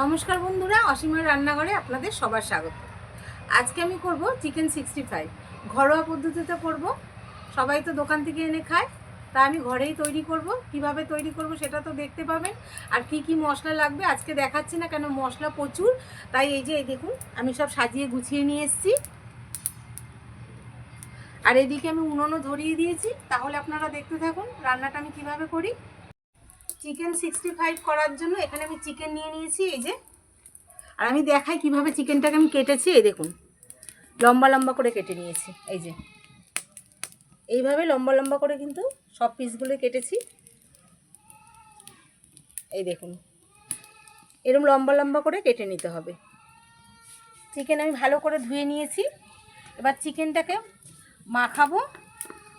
নমস্কার বন্ধুরা, অসীমের রান্নাঘরে আপনাদের সবার স্বাগত। আজকে আমি করব চিকেন সিক্সটি ফাইভ ঘরোয়া পদ্ধতিতে করব। সবাই তো দোকান থেকে এনে খায়, তা আমি ঘরেই তৈরি করব। কীভাবে তৈরি করব সেটা তো দেখতে পাবেন। আর কি কি মশলা লাগবে আজকে দেখাচ্ছি না কেন, মশলা প্রচুর। তাই এই যে, এই দেখুন, আমি সব সাজিয়ে গুছিয়ে নিয়ে এসেছি। আর এদিকে আমি উনুনও ধরিয়ে দিয়েছি। তাহলে আপনারা দেখতে থাকুন রান্নাটা আমি কীভাবে করি। চিকেন সিক্সটি ফাইভ করার জন্য এখানে আমি চিকেন নিয়ে নিয়েছি, এই যে। আর আমি দেখাই কীভাবে চিকেনটাকে আমি কেটেছি, এই দেখুন। লম্বা লম্বা করে কেটে নিয়েছি, এই যে। এইভাবে লম্বা লম্বা করে কিন্তু সব পিসগুলো কেটেছি। এই দেখুন। এরকম লম্বা লম্বা করে কেটে নিতে হবে। চিকেন আমি ভালো করে ধুয়ে নিয়েছি। এবার চিকেনটাকে মাখাবো।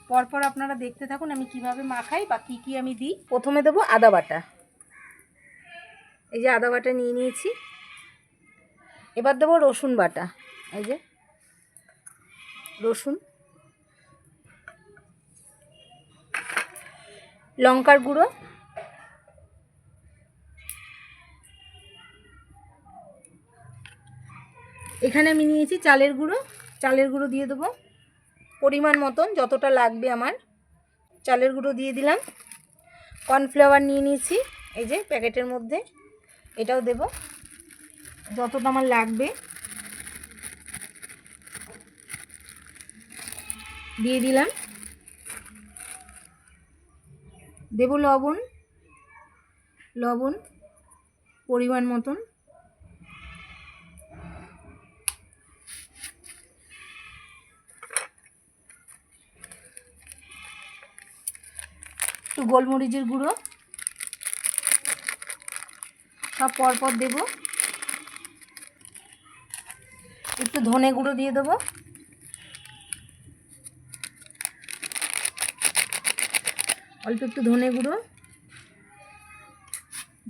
পরপর আপনারা দেখতে থাকুন আমি কীভাবে মাখাই বা কী কী আমি দিই। প্রথমে দেবো আদা বাটা। এই যে আদা বাটা নিয়ে নিয়েছি। এবার দেবো রসুন বাটা। এই যে রসুন। লঙ্কার গুঁড়ো। এখানে আমি নিয়েছি চালের গুঁড়ো। চালের গুঁড়ো দিয়ে দেবো। পরিমাণ মতন যতটা লাগবে আমার। চালের গুঁড়ো দিয়ে দিলাম। কর্নফ্লাওয়ার নিয়ে নিয়েছি, এই যে প্যাকেটের মধ্যে। এটাও দেব। যতটা আমার লাগবে। দিয়ে দিলাম। দেব লবণ। লবণ পরিমাণ মতন। একটু গোলমরিচের গুঁড়ো। সব পরপর দেব। একটু ধনে গুঁড়ো দিয়ে দেবো। অল্প একটু ধনে গুঁড়ো।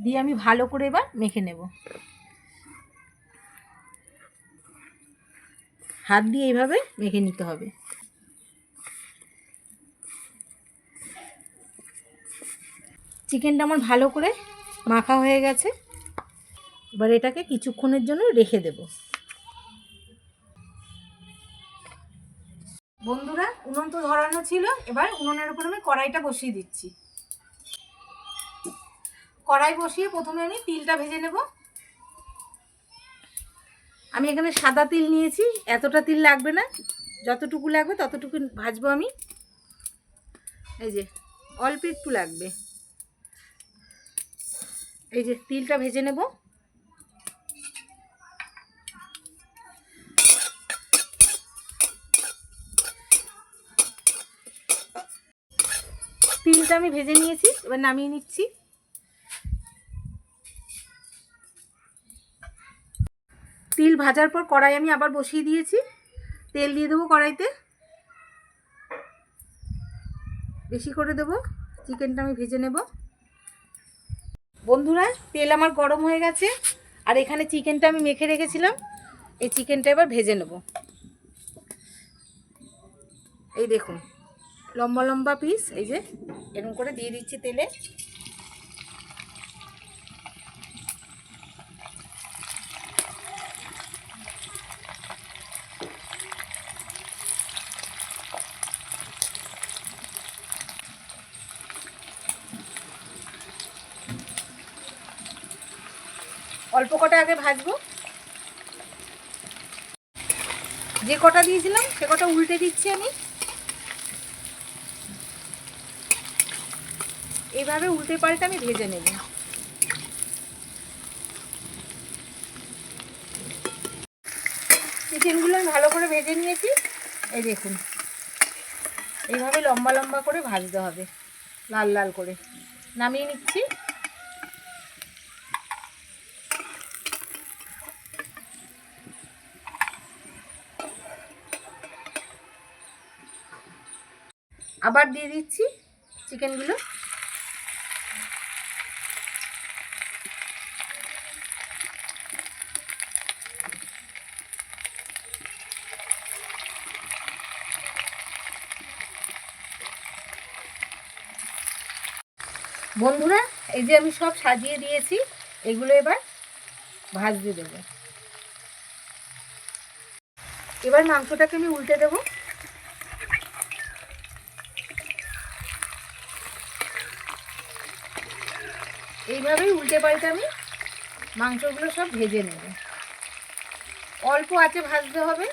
দিয়ে আমি ভালো করে এবার মেখে নেব। হাত দিয়ে এইভাবে মেখে নিতে হবে। চিকেনটা আমার ভালো করে মাখা হয়ে গেছে। এবার এটাকে কিছুক্ষণের জন্য রেখে দেব। বন্ধুরা, উনুন তো ধরানো ছিল। এবার উনুনের উপর আমি কড়াইটা বসিয়ে দিচ্ছি। কড়াই বসিয়ে প্রথমে আমি তিলটা ভেজে নেব। আমি এখানে সাদা তিল নিয়েছি। এতটা তিল লাগবে না। যতটুকু লাগবে ততটুকু ভাজবো আমি। এই যে, অল্প একটু লাগবে। এই যে তিলটা ভেজে নেব। তিলটা আমি ভেজে নিয়েছি, এবার নামিয়ে নিচ্ছি। তিল ভাজার পর কড়াই আমি আবার বসিয়ে দিয়েছি। তেল দিয়ে দেবো কড়াইতে। বেশি করে দেবো। চিকেনটা আমি ভেজে নেব। বন্ধুরা, তেল আমার গরম হয়ে গেছে, আর এখানে চিকেনটা আমি মেখে রেখেছিলাম। এই চিকেনটা এবার ভেজে নেব। এই দেখুন, লম্বা লম্বা পিস এই যে, এরকম করে দিয়ে দিচ্ছি তেলে। অল্প কটা আগে ভাজবো। যে কটা দিয়েছিলাম, সে কটা উল্টে দিচ্ছি আমি। এইভাবে উল্টে পাল্টে আমি ভেজে নেব। চিকেনগুলো আমি ভালো করে ভেজে নিয়েছি। এই দেখুন, এইভাবে লম্বা লম্বা করে ভাজতে হবে, লাল লাল করে। নামিয়ে নিচ্ছি। আবার দিয়ে দিচ্ছি চিকেনগুলো। বন্ধুরা, এই যে আমি সব সাজিয়ে দিয়েছি, এগুলো এবার ভাজতে দেবো। এবার মাংসটাকে আমি উল্টে দেবো। এইভাবেই উল্টে পাল্টে আমি মাংসগুলো সব ভেজে নেব। অল্প আছে ভাজতে হবে।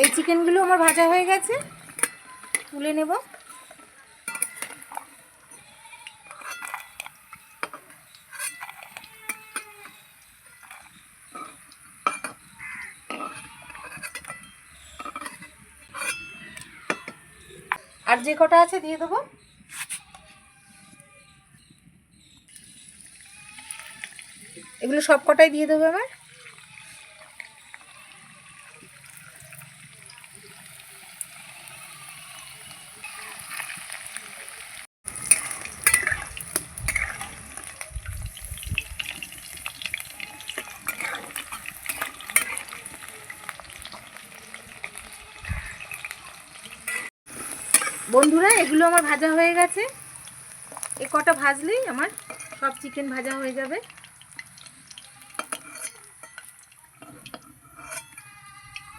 এই চিকেনগুলো আমার ভাজা হয়ে গেছে। তুলে নেব। আর যে কটা আছে দিয়ে দেবো? এগুলো সব কটাই দিয়ে দেবো এবার? বন্ধুরা, এগুলো আমার ভাজা হয়ে গেছে। এ কটা ভাজলেই আমার সব চিকেন ভাজা হয়ে যাবে।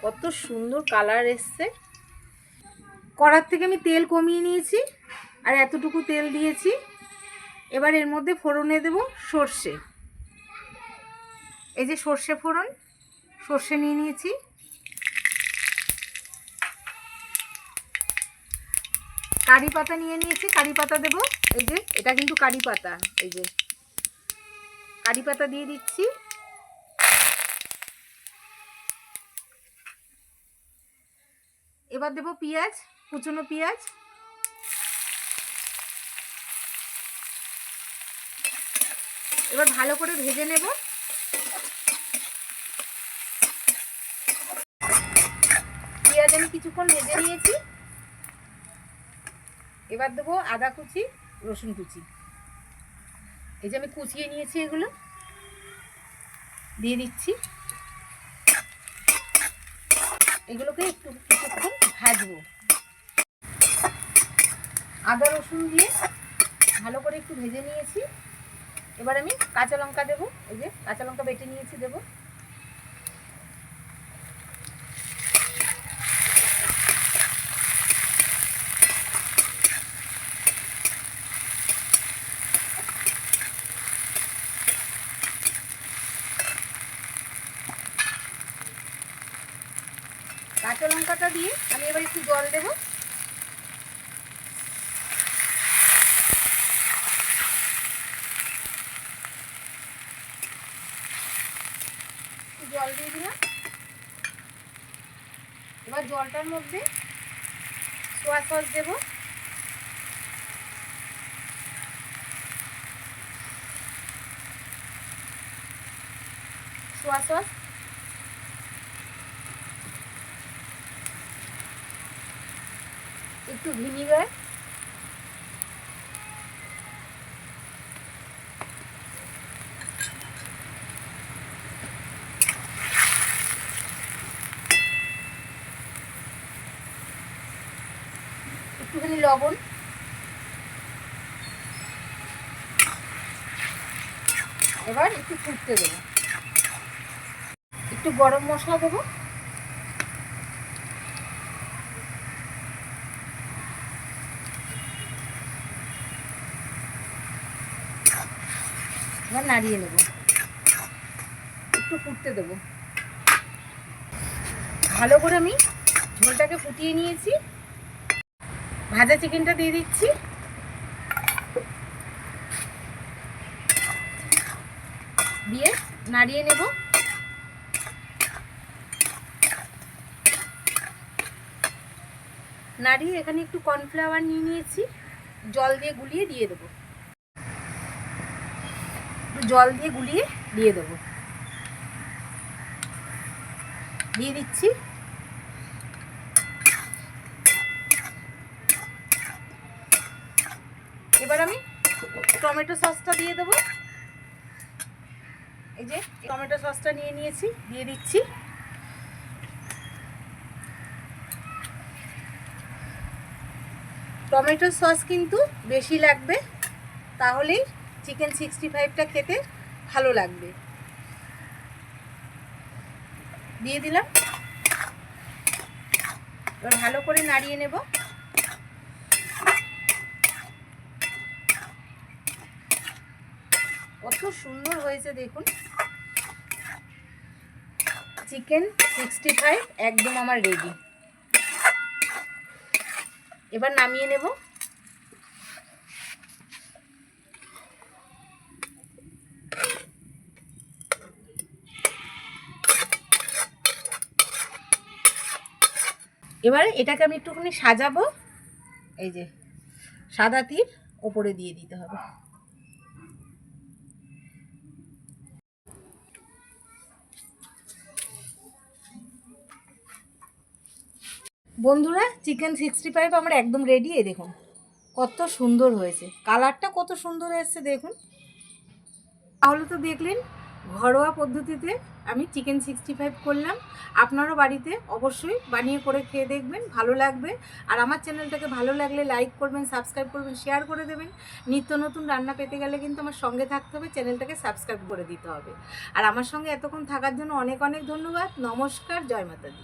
কত সুন্দর কালার এসছে। কড়ার থেকে আমি তেল কমিয়ে নিয়েছি আর এতটুকু তেল দিয়েছি। এবার এর মধ্যে ফোড়নে দেব সর্ষে। এই যে সর্ষে ফোড়ন, সর্ষে নিয়ে নিয়েছি। কারি পাতা নিয়ে নিয়েছি, কারি পাতা দেবো। এই যে, এটা কিন্তু কারি পাতা, এই যে। কারি পাতা দিয়ে দিচ্ছি। এবার দেবো পেঁয়াজ, কুচনো পেঁয়াজ। এবার ভালো করে ভেজে নেব। পেঁয়াজ আমি কিছুক্ষণ ভেজে নিয়েছি। এবার দেবো আদা কুচি, রসুন কুচি। এই যে আমি কুচিয়ে নিয়েছি এগুলো, দিয়ে দিচ্ছি। এগুলোকে একটু কিছুক্ষণ ভাজবো। আদা, রসুন দিয়ে ভালো করে একটু ভেজে নিয়েছি। এবার আমি কাঁচা লঙ্কা দেবো, এই যে কাঁচা লঙ্কা বেটে নিয়েছি দেবো। কাঁচা লঙ্কাটা দিয়ে আমি এবার একটু জল দেবো। জল দিয়ে দিলাম। এবার জলটার মধ্যে সোয়া সস দেবো। সোয়া সস একটু ভিনিগার একটুখানি লবণ। এবার একটু ফুটতে দেবো। একটু গরম মশলা দেবো। এবার নাড়িয়ে নেব। একটু ফুটতে দেবো। ভালো করে আমি ঝোলটাকে ফুটিয়ে নিয়েছি। ভাজা চিকেনটা দিয়ে দিচ্ছি। দিয়ে নাড়িয়ে নেব। নাড়িয়ে এখানে একটু কর্নফ্লাওয়ার নিয়ে নিয়েছি। জল দিয়ে গুলিয়ে দিয়ে দেবো। জল দিয়ে গুলিয়ে দিয়ে দেবো। দিয়ে দিচ্ছি। এবার আমি টমেটো সসটা দিয়ে দেবো। এই যে টমেটো সসটা নিয়ে নিয়েছি, দিয়ে দিচ্ছি। টমেটো সস কিন্তু বেশি লাগবে, তাহলেই চিকেন সিক্সটি ফাইভটা খেতে ভালো লাগবে। দিয়ে দিলাম। এবার ভালো করে নাড়িয়ে নেব। কত সুন্দর হয়েছে দেখুন। চিকেন সিক্সটি ফাইভ একদম আমার রেডি এবার নামিয়ে নেব। এবার এটাকে আমি একটুখানি সাজাবো। এই যে, সাদা তীর ওপরে দিয়ে দিতে হবে। বন্ধুরা, চিকেন সিক্সটি ফাইভ আমার একদম রেডি এই দেখুন, কত সুন্দর হয়েছে। কালারটা কত সুন্দর এসছে, দেখুন। তাহলে তো দেখলেন ঘরোয়া পদ্ধতিতে আমি চিকেন সিক্সটি ফাইভ করলাম। আপনারও বাড়িতে অবশ্যই বানিয়ে করে খেয়ে দেখবেন, ভালো লাগবে। আর আমার চ্যানেলটাকে ভালো লাগলে লাইক করবেন সাবস্ক্রাইব করবেন শেয়ার করে দেবেন। নিত্য নতুন রান্না পেতে গেলে কিন্তু আমার সঙ্গে থাকতে হবে, চ্যানেলটাকে সাবস্ক্রাইব করে দিতে হবে। আর আমার সঙ্গে এতক্ষণ থাকার জন্য অনেক অনেক ধন্যবাদ। নমস্কার, জয় মাতাদি।